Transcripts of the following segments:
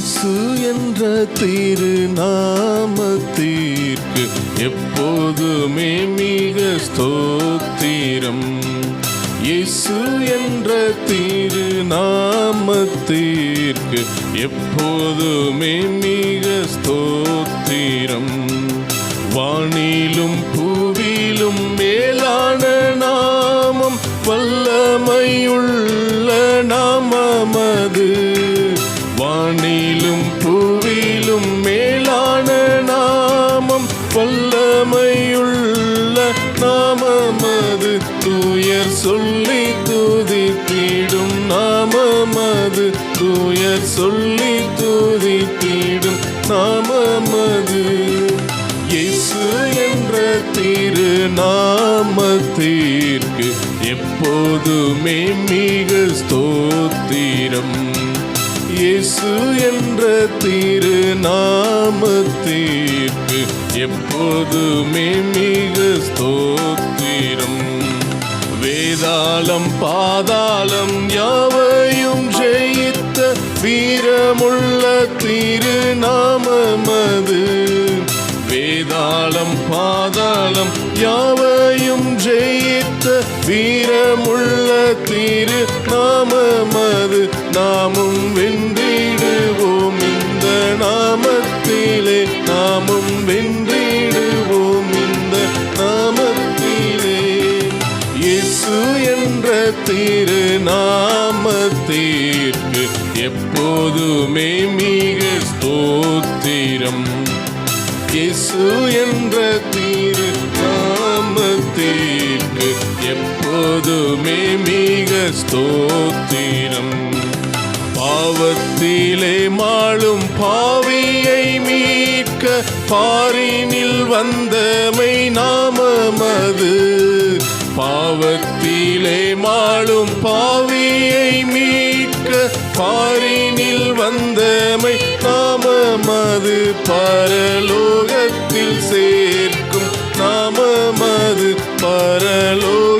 இயேசு என்ற திரு நாமத்திற்கு எப்போதுமே மிக ஸ்தோத்திரம். இயேசு என்ற திரு நாமத்திற்கு எப்போதுமே மிக ஸ்தோத்திரம். வானிலும் பூவிலும் மேலான நாமம் வல்லமையுள்ள நாமமது வானிலும் பூவிலும் மேலான நாமம் வல்லமையுள்ள நாமமது. தூயர் சொல்லி துதித்திடும் நாமமது. தூயர் சொல்லி துதித்திடும் நாமமது. இயேசு என்ற திரு நாமத்திற்கு எப்போதுமே மிக ஸ்தோத்திரம். இயேசு என்ற திரு நாமத்திற்கு எப்போதுமே மிக ஸ்தோத்திரம். வேதாளம் பாதாளம் யாவையும் ஜெயித்த வீரமுள்ள திரு நாமமது வேதாளம் பாதாளம் யாவையும் ஜெயித்த வீரமுள்ள நாமும் வென்றிடுவோம் இந்த நாமத்திலே. நாமும் வென்றிடுவோம் இந்த நாமத்திலே. இயேசு என்ற திரு நாமத்திற்கு எப்போதுமே மிக ஸ்தோத்திரம். இயேசு என்ற திரு நாமத்திற்கு எப்போதுமே மிக ஸ்தோத்திரம். பாவத்திலே மாளும் பாவியை மீட்க பாரினில் வந்தமை நாமமது. பாவத்திலே மாளும் பாவியை மீட்க பாரினில் வந்தமை நாமமது. பரலோகத்தில் சேர்க்கும் நாமமது. பரலோக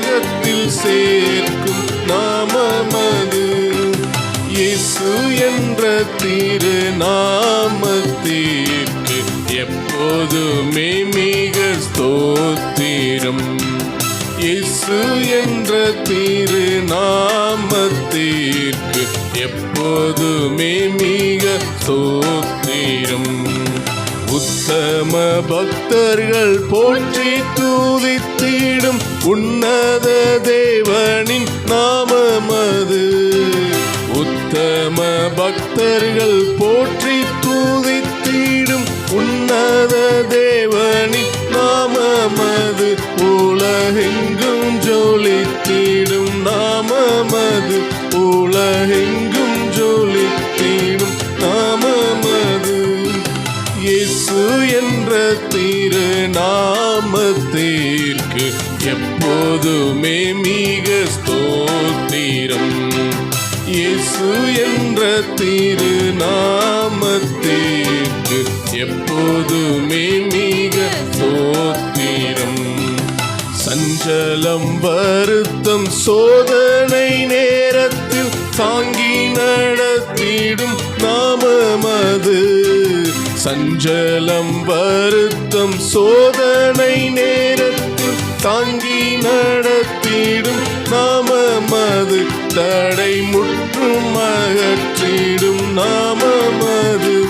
இயேசு என்ற திரு நாமத்திற்கு எப்போதுமே மிக ஸ்தோத்திரம். இயேசு என்ற திரு நாமத்திற்கு எப்போதுமே மிக ஸ்தோத்திரம். உத்தம பக்தர்கள் போற்றி தூதித்திடும் உன்னத தேவனின் நாமமது பரம பக்தர்கள் போற்றி தூதித்தீடும் உன்னத தேவனி நாமமது. உலகெங்கும் ஜோலித்தீடும் நாமமது. உலகெங்கும் ஜோலித்தீடும் நாமமது. இயேசு என்ற திரு நாமத்திற்கு எப்போதுமே மிக ஸ்தோத்திரம். இயேசு என்ற திரு நாமத்திற்கு எப்போதுமே மிக சோத்திரம் சஞ்சலம் வருத்தம் சோதனை நேரத்தில் தாங்கி நடத்திடும் நாமமது சஞ்சலம் வருத்தம் சோதனை நேரத்தில் தாங்கி நடத்திடும் நாமமது தடை முற்றும் அகற்றிடும் நாமமது.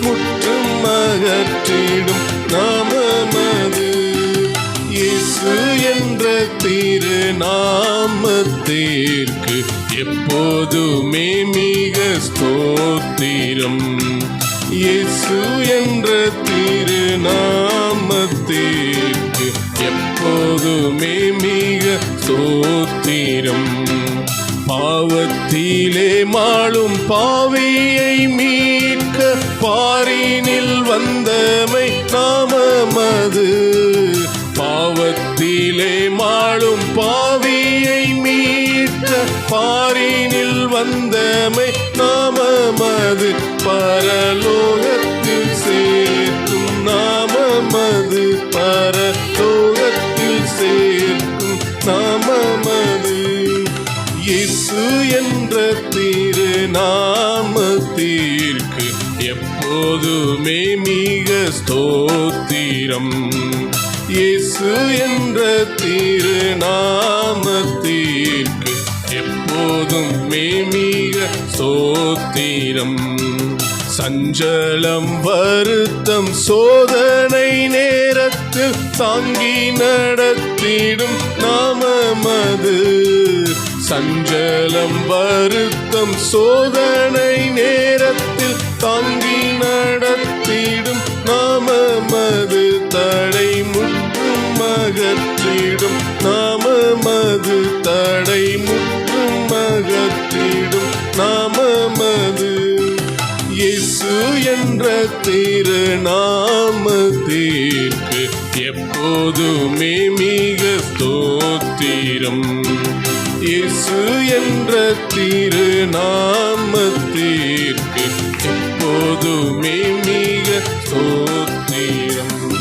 முற்றும் அகற்றிடும் நாமமது. இயேசு என்ற திரு நாமத்திற்கு எப்போதுமே மிக ஸ்தோத்திரம். இயேசு என்ற திரு நாமத்திற்கு எப்போதுமே மிக சோத்திரம். பாவத்திலே மாளும் பாவியை மீட்க பாரினில் வந்தமை நாமமது. பாவத்திலே மாளும் பாவியை மீட்க பாரினில் வந்தமை நாமமது. பரலோகத்தில் சேர்க்கும் நாமமது பர சமமது நாமமது இயேசு என்ற திரு நாமத்திற்கு எப்போதுமே மிக ஸ்தோத்திரம். இயேசு என்ற திரு நாமத்திற்கு எப்போதும் மிக சோத்திரம் சஞ்சலம் வருத்தம் சோதனை நேரத்தில் தாங்கி நடத்திடும் நாமமது. சஞ்சலம் வருத்தம் சோதனை நேரத்தில் தாங்கி நடத்த திரு நாமத்திற்கு எப்போதுமே மிக ஸ்தோத்திரம். இயேசு என்ற திரு நாமத்திற்கு எப்போதுமே மிக ஸ்தோத்திரம்.